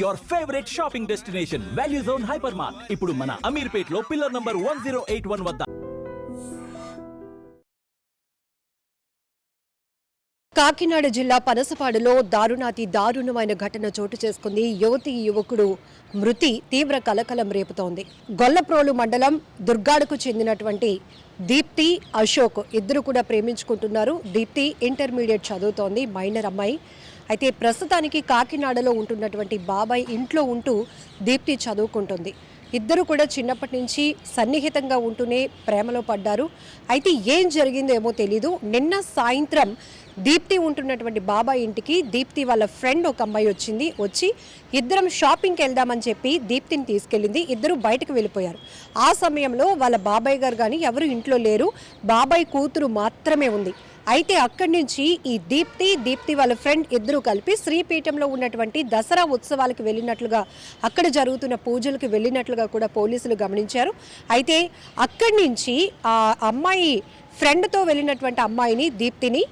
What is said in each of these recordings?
Your favourite shopping destination value zone hyper mart ఇప్పుడు మన అమీర్పేట్లో pillar number one zero eight one వద్ద. కాకినాడ జిల్లా పనసపాడులో దారుణాతి దారుణమైన ఘటన చోటు చేసుకుంది యువతి యువకుడు మృతి తీవ్ర కలకలం రేపుతోంది. గొల్లప్రోలు మండలం దుర్గాడకు చెందినటువంటి దీప్తి అశోక్ ఇద్దరు కూడా ప్రేమించుకుంటున్నారు. దీప్తి ఇంటర్మీడియట్ చదువుతోంది. మైనర్ అమ్మాయి. అయితే ప్రస్తుతానికి కాకినాడలో ఉంటున్నటువంటి బాబాయ్ ఇంట్లో ఉంటూ దీప్తి చదువుకుంటుంది. ఇద్దరు కూడా చిన్నప్పటి నుంచి సన్నిహితంగా ఉంటూనే ప్రేమలో పడ్డారు. అయితే ఏం జరిగిందో ఏమో తెలీదు. నిన్న సాయంత్రం దీప్తి ఉంటున్నటువంటి బాబాయ్ ఇంటికి దీప్తి వాళ్ళ ఫ్రెండ్ ఒక అమ్మాయి వచ్చింది. వచ్చి ఇద్దరం షాపింగ్కి వెళ్దామని చెప్పి దీప్తిని తీసుకెళ్ళింది. ఇద్దరు బయటకు వెళ్ళిపోయారు. ఆ సమయంలో వాళ్ళ బాబాయ్ గారు కానీ ఎవరు ఇంట్లో లేరు. బాబాయ్ కూతురు మాత్రమే ఉంది. అయితే అక్కడి నుంచి ఈ దీప్తి దీప్తి వాళ్ళ ఫ్రెండ్ ఇద్దరు కలిపి శ్రీపీఠంలో ఉన్నటువంటి దసరా ఉత్సవాలకు వెళ్ళినట్లుగా అక్కడ జరుగుతున్న పూజలకు వెళ్ళినట్లుగా కూడా పోలీసులు గమనించారు. అయితే అక్కడి నుంచి ఆ అమ్మాయి ఫ్రెండ్తో వెళ్ళినటువంటి అమ్మాయిని దీప్తిని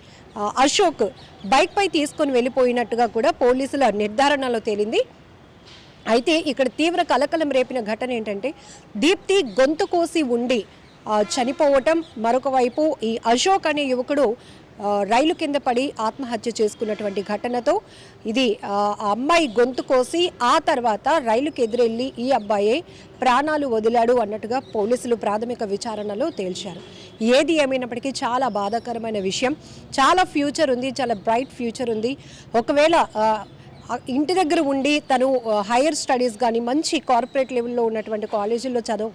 అశోక్ బైక్పై తీసుకొని వెళ్ళిపోయినట్టుగా కూడా పోలీసుల నిర్ధారణలో తేలింది. అయితే ఇక్కడ తీవ్ర కలకలం రేపిన ఘటన ఏంటంటే దీప్తి గొంతు కోసి ఉండి చనిపోవటం. మరొక వైపు ఈ అశోక్ అనే యువకుడు రైలు కింద పడి ఆత్మహత్య చేసుకున్నటువంటి ఘటనతో ఇది ఆ అమ్మాయి గొంతు కోసి ఆ తర్వాత రైలుకి ఎదురెళ్ళి ఈ అబ్బాయే ప్రాణాలు వదిలాడు అన్నట్టుగా పోలీసులు ప్రాథమిక విచారణలో తేల్చారు. ఏది ఏమైనప్పటికీ చాలా బాధాకరమైన విషయం. చాలా ఫ్యూచర్ ఉంది చాలా బ్రైట్ ఫ్యూచర్ ఉంది. ఒకవేళ ఇంటి దగ్గర ఉండి తను హైయర్ స్టడీస్ కానీ మంచి కార్పొరేట్ లెవెల్లో ఉన్నటువంటి కాలేజీల్లో చదువు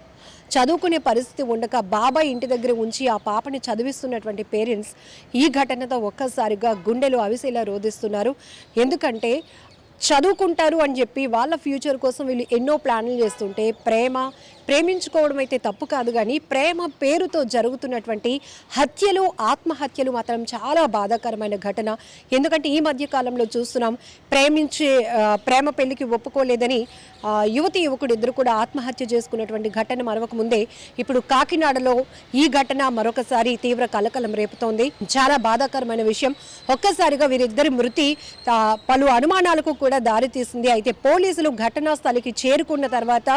చదువుకునే పరిస్థితి ఉండక బాబాయ్ ఇంటి దగ్గర ఉంచి ఆ పాపని చదివిస్తున్నటువంటి పేరెంట్స్ ఈ ఘటనతో ఒక్కసారిగా గుండెలు అవిసేలా రోధిస్తున్నారు. ఎందుకంటే చదువుకుంటారు అని చెప్పి వాళ్ళ ఫ్యూచర్ కోసం వీళ్ళు ఎన్నో ప్లాన్లు చేస్తుంటే ప్రేమ ప్రేమించుకోవడం అయితే తప్పు కాదు కానీ ప్రేమ పేరుతో జరుగుతున్నటువంటి హత్యలు ఆత్మహత్యలు మాత్రం చాలా బాధాకరమైన ఘటన. ఎందుకంటే ఈ మధ్య కాలంలో చూస్తున్నాం ప్రేమించే ప్రేమ పెళ్ళికి ఒప్పుకోలేదని యువతి యువకుడు ఇద్దరు కూడా ఆత్మహత్య చేసుకున్నటువంటి ఘటన మరొక ముందే. ఇప్పుడు కాకినాడలో ఈ ఘటన మరొకసారి తీవ్ర కలకలం రేపుతోంది. చాలా బాధాకరమైన విషయం. ఒక్కసారిగా వీరిద్దరి మృతి పలు అనుమానాలకు కూడా దారితీసింది. అయితే పోలీసులు ఘటనా స్థలికి చేరుకున్న తర్వాత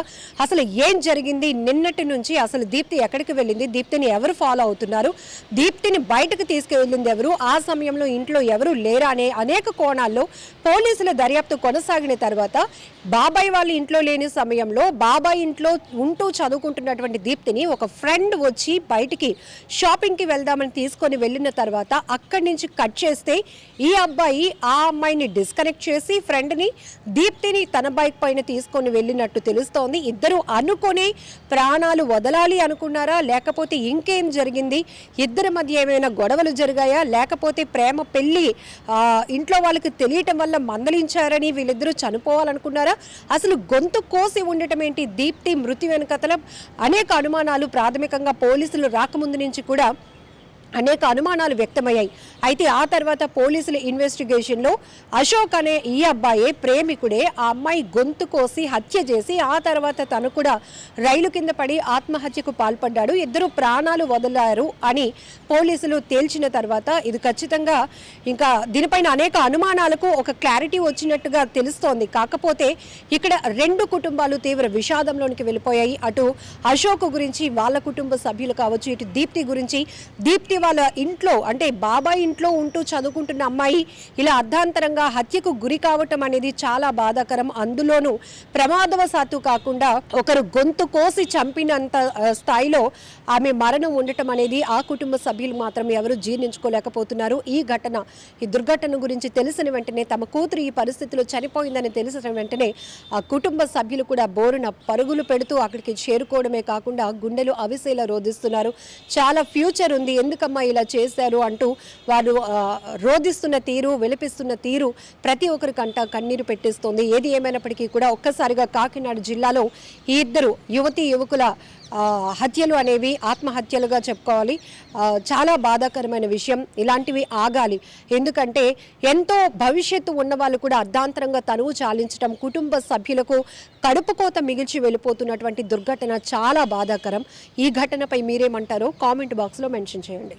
అసలు ఏం జరిగింది? నిన్నటి నుంచి అసలు దీప్తి ఎక్కడికి వెళ్ళింది? దీప్తిని ఎవరు ఫాలో అవుతున్నారు? దీప్తిని బయటకు తీసుకువెళ్ళింది ఎవరు? ఆ సమయంలో ఇంట్లో ఎవరు లేరా? అనే అనేక కోణాల్లో పోలీసుల దర్యాప్తు కొనసాగిన తర్వాత బాబాయ్ వాళ్ళ ఇంట్లో లేని సమయంలో బాబాయ్ ఇంట్లో ఉంటూ చదువుకుంటున్నటువంటి దీప్తిని ఒక ఫ్రెండ్ వచ్చి బయటికి షాపింగ్కి వెళ్దామని తీసుకొని వెళ్ళిన తర్వాత అక్కడి నుంచి కట్ చేస్తే ఈ అబ్బాయి ఆ అమ్మాయిని డిస్కనెక్ట్ చేసి ఫ్రెండ్ని దీప్తిని తన బైక్ పైన తీసుకొని వెళ్ళినట్టు తెలుస్తోంది. ఇద్దరు అనుకొని ప్రాణాలు వదలాలి అనుకున్నారా? లేకపోతే ఇంకేం జరిగింది? ఇద్దరి మధ్య ఏమైనా గొడవలు జరిగాయా? లేకపోతే ప్రేమ పెళ్ళి ఇంట్లో వాళ్ళకి తెలియటం వల్ల మందలించారని వీళ్ళిద్దరూ చనిపోవాలనుకున్నారా? అసలు గొంతు కోసి ఉండటం ఏంటి? దీప్తి మృతి వెనుకతల అనేక అనుమానాలు ప్రాథమికంగా పోలీసులు రాకముందు నుంచి కూడా అనేక అనుమానాలు వ్యక్తమయ్యాయి. అయితే ఆ తర్వాత పోలీసుల ఇన్వెస్టిగేషన్లో అశోక్ అనే ఈ అబ్బాయే ప్రేమికుడే ఆ అమ్మాయి గొంతు కోసి హత్య చేసి ఆ తర్వాత తను కూడా రైలు కింద పడి ఆత్మహత్యకు పాల్పడ్డాడు. ఇద్దరు ప్రాణాలు వదిలారు అని పోలీసులు తేల్చిన తర్వాత ఇది ఖచ్చితంగా ఇంకా దీనిపైన అనేక అనుమానాలకు ఒక క్లారిటీ వచ్చినట్టుగా తెలుస్తోంది. కాకపోతే ఇక్కడ రెండు కుటుంబాలు తీవ్ర విషాదంలోనికి వెళ్ళిపోయాయి. అటు అశోక్ గురించి వాళ్ళ కుటుంబ సభ్యులు కావచ్చు ఇటు దీప్తి గురించి. దీప్తి వాళ్ళ ఇంట్లో అంటే బాబాయ్ ఇంట్లో ఉంటూ చదువుకుంటున్న అమ్మాయి ఇలా అర్ధాంతరంగా హత్యకు గురి కావటం అనేది చాలా బాధాకరం. అందులోనూ ప్రమాదవశాత్తు కాకుండా ఒకరు గొంతు కోసి చంపినంత స్థాయిలో ఆమె మరణం ఉండటం అనేది ఆ కుటుంబ సభ్యులు మాత్రం ఎవరు జీర్ణించుకోలేకపోతున్నారు. ఈ ఘటన ఈ దుర్ఘటన గురించి తెలిసిన వెంటనే తమ కూతురు ఈ పరిస్థితిలో చనిపోయిందని తెలిసిన వెంటనే ఆ కుటుంబ సభ్యులు కూడా బోరున పరుగులు పెడుతూ అక్కడికి చేరుకోవడమే కాకుండా గుండెలు అవిసేలా రోధిస్తున్నారు. చాలా ఫ్యూచర్ ఉంది. ఎందుకమ్మా ఇలా చేశారు అంటూ వారు రోధిస్తున్న తీరు విలపిస్తున్న తీరు ప్రతి ఒక్కరి కంట కన్నీరు పెట్టిస్తోంది. ఏది ఏమైనప్పటికీ కూడా ఒక్కసారిగా కాకినాడ జిల్లాలో ఈ ఇద్దరు యువతి యువకుల హత్యలు అనేవి ఆత్మహత్యలుగా చెప్పుకోవాలి. చాలా బాధాకరమైన విషయం ఇలాంటివి ఆగాలి. ఎందుకంటే ఎంతో భవిష్యత్తు ఉన్న వాళ్ళు కూడా అర్ధాంతరంగా తనువు చాలించడం కుటుంబ సభ్యులకు కడుపు కోత మిగిల్చి వెళ్ళిపోతున్నటువంటి దుర్ఘటన చాలా బాధాకరం. ఈ ఘటనపై మీరేమంటారో కామెంట్ బాక్స్లో మెన్షన్ చేయండి.